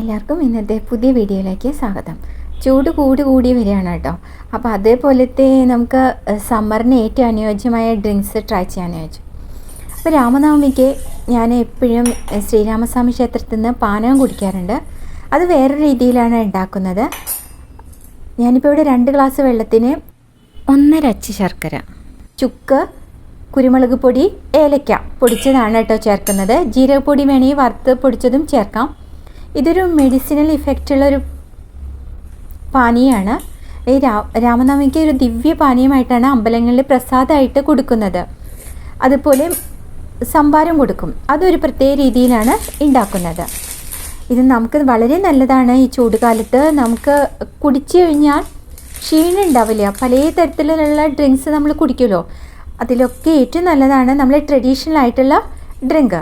എല്ലാവർക്കും ഇന്നത്തെ പുതിയ വീഡിയോയിലേക്ക് സ്വാഗതം. ചൂട് കൂടി കൂടി വരികയാണ് കേട്ടോ. അപ്പോൾ അതേപോലത്തെ നമുക്ക് സമ്മറിന് ഏറ്റവും അനുയോജ്യമായ ഡ്രിങ്ക്സ് ട്രൈ ചെയ്യാൻ ചോദിച്ചു അപ്പോൾ രാമനവമിക്ക് ഞാൻ എപ്പോഴും ശ്രീരാമസ്വാമി ക്ഷേത്രത്തിൽ നിന്ന് പാനകം കുടിക്കാറുണ്ട്. അത് വേറെ രീതിയിലാണ് ഉണ്ടാക്കുന്നത്. ഞാനിപ്പോൾ ഇവിടെ രണ്ട് ഗ്ലാസ് വെള്ളത്തിന് ഒന്നര അച്ചി ശർക്കര ചുക്ക് കുരുമുളക് പൊടി ഏലക്ക പൊടിച്ചതാണ് കേട്ടോ ചേർക്കുന്നത്. ജീരകപ്പൊടി വേണമെങ്കിൽ വറുത്ത് പൊടിച്ചതും ചേർക്കാം. ഇതൊരു മെഡിസിനൽ ഇഫക്റ്റ് ഇഫക്റ്റുള്ളൊരു പാനീയമാണ് ഈ രാ ഒരു ദിവ്യ പാനീയമായിട്ടാണ് അമ്പലങ്ങളിൽ പ്രസാദമായിട്ട് കൊടുക്കുന്നത്. അതുപോലെ സംഭാരം കൊടുക്കും. അതൊരു പ്രത്യേക രീതിയിലാണ് ഉണ്ടാക്കുന്നത് ഇത് നമുക്ക് വളരെ നല്ലതാണ്. ഈ ചൂടുകാലത്ത് നമുക്ക് കുടിച്ചു കഴിഞ്ഞാൽ ക്ഷീണം ഉണ്ടാവില്ല. പല തരത്തിലുള്ള ഡ്രിങ്ക്സ് നമ്മൾ കുടിക്കുമല്ലോ. അതിലൊക്കെ ഏറ്റവും നല്ലതാണ് നമ്മൾ ട്രഡീഷണൽ ആയിട്ടുള്ള ഡ്രിങ്ക്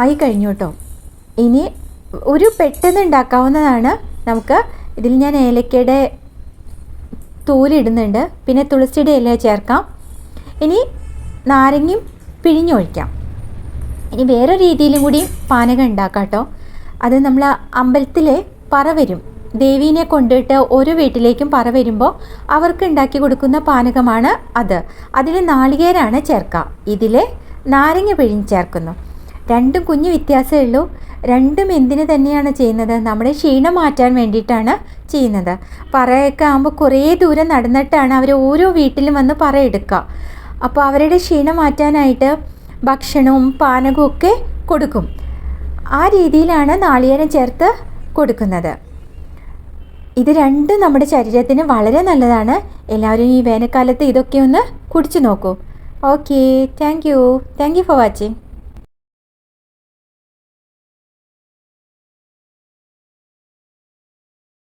ആയി കഴിഞ്ഞു കേട്ടോ. ഇനി ഒരു പെട്ടെന്ന് ഉണ്ടാക്കാവുന്നതാണ്. നമുക്ക് ഇതിൽ ഞാൻ ഏലക്കയുടെ തോലിടുന്നുണ്ട് പിന്നെ തുളസിയുടെ ഇല ചേർക്കാം. ഇനി നാരങ്ങയും പിഴിഞ്ഞൊഴിക്കാം ഇനി വേറെ രീതിയിലും കൂടി പാനകം ഉണ്ടാക്കാം കേട്ടോ. അത് നമ്മൾ അമ്പലത്തിലെ പറ വരും. ദേവീനെ കൊണ്ടിട്ട് ഓരോ വീട്ടിലേക്കും പറ വരുമ്പോൾ അവർക്ക് ഉണ്ടാക്കി കൊടുക്കുന്ന പാനകമാണ് അത്. അതിൽ നാളികേരാണ് ചേർക്കുക ഇതിൽ നാരങ്ങ പിഴിഞ്ഞ് ചേർക്കുന്നു. രണ്ടും കുഞ്ഞു വ്യത്യാസമേ ഉള്ളൂ. രണ്ടും എന്തിനു തന്നെയാണ് ചെയ്യുന്നത്? നമ്മുടെ ക്ഷീണം മാറ്റാൻ വേണ്ടിയിട്ടാണ് ചെയ്യുന്നത്. പറയൊക്കെ ആകുമ്പോൾ കുറേ ദൂരം നടന്നിട്ടാണ് അവർ ഓരോ വീട്ടിലും വന്ന് പറ എടുക്കുക അപ്പോൾ അവരുടെ ക്ഷീണം മാറ്റാനായിട്ട് ഭക്ഷണവും പാനകവും ഒക്കെ കൊടുക്കും. ആ രീതിയിലാണ് നാളികേരം ചേർത്ത് കൊടുക്കുന്നത്. ഇത് രണ്ടും നമ്മുടെ ശരീരത്തിന് വളരെ നല്ലതാണ്. എല്ലാവരും ഈ വേനൽക്കാലത്ത് ഇതൊക്കെ ഒന്ന് കുടിച്ചു നോക്കൂ. Okay thank you. Thank you for watching.